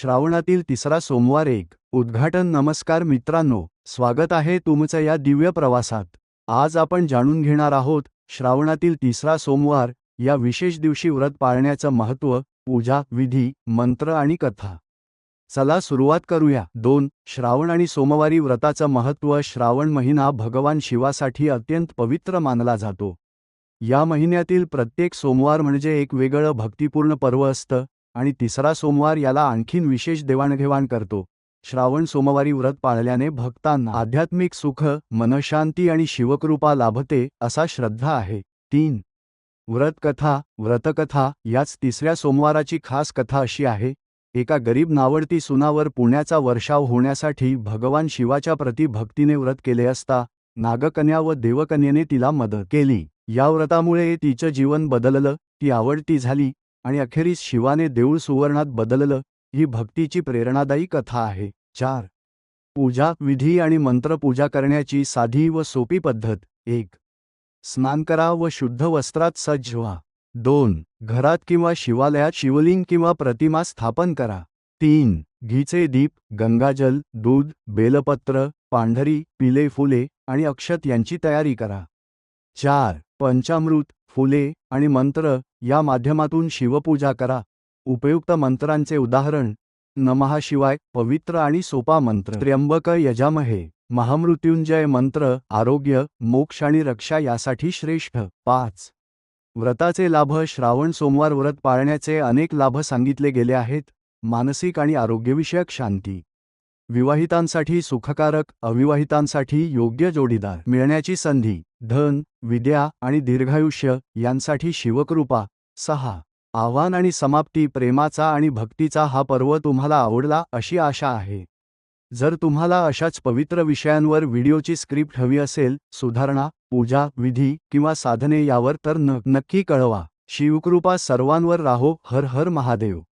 श्रावणातील तिसरा सोमवार एक. उद्घाटन. नमस्कार मित्रांनो स्वागत आहे तुमचं या दिव्य प्रवासात. आज आपण जाणून घेणार आहोत श्रावणातील तिसरा सोमवार या विशेष दिवशी व्रत पाळण्याचं महत्त्व पूजा विधी मंत्र आणि कथा. चला सुरुवात करूया. दोन. श्रावण आणि सोमवारी व्रताचं महत्त्व. श्रावण महिना भगवान शिवासाठी अत्यंत पवित्र मानला जातो. या महिन्यातील प्रत्येक सोमवार म्हणजे एक वेगळं भक्तिपूर्ण पर्व असतं. आणि तिसरा सोमवार याला आणखीन विशेष देवाणघेवाण करतो. श्रावण सोमवारी व्रत पाळल्याने भक्तांना आध्यात्मिक सुख मनशांती आणि शिवकृपा लाभते असा श्रद्धा आहे. तीन. व्रतकथा व्रतकथा याच तिसऱ्या सोमवाराची खास कथा अशी आहे. एका गरीब नावडती सुनावर पुण्याचा वर्षाव होण्यासाठी भगवान शिवाच्या प्रती भक्तीने व्रत केले असता नागकन्या व देवकन्येने तिला मदत केली. या व्रतामुळे तिचं जीवन बदललं ती आवडती झाली आणि अखेरीस शिवाने देऊळ सुवर्णात बदललं ही भक्तीची प्रेरणादायी कथा आहे. चार. पूजा विधी आणि मंत्रपूजा करण्याची साधी व सोपी पद्धत. एक. स्नान करा व शुद्ध वस्त्रात सज्ज व्हा. दोन. घरात किंवा शिवालयात शिवलिंग किंवा प्रतिमा स्थापन करा. तीन. घीचे दीप गंगाजल दूध बेलपत्र पांढरी पिले फुले आणि अक्षत यांची तयारी करा. चार. पंचामृत फुले आणि मंत्र या माध्यमातून शिवपूजा करा. उपयुक्त मंत्रांचे उदाहरण नमहाशिवाय पवित्र आणि सोपा मंत्र. त्र्यंबक यजामहे महामृत्युंजय मंत्र आरोग्य मोक्ष आणि रक्षा यासाठी श्रेष्ठ. पाच. व्रताचे लाभ श्रावण सोमवार व्रत पाळण्याचे अनेक लाभ सांगितले गेले आहेत. मानसिक आणि आरोग्यविषयक शांती. विवाहितांसाठी सुखकारक अविवाहितांसाठी योग्य जोडीदार मिळण्याची संधी धन विद्या आणि दीर्घायुष्य यांसाठी शिवकृपा. सहा. आव्हान आणि समाप्ती प्रेमाचा आणि भक्तीचा हा पर्व तुम्हाला आवडला अशी आशा आहे. जर तुम्हाला अशाच पवित्र विषयांवर व्हिडिओची स्क्रिप्ट हवी असेल सुधारणा पूजा विधी किंवा साधने यावर तर न नक्की कळवा. शिवकृपा सर्वांवर राहो. हर हर महादेव.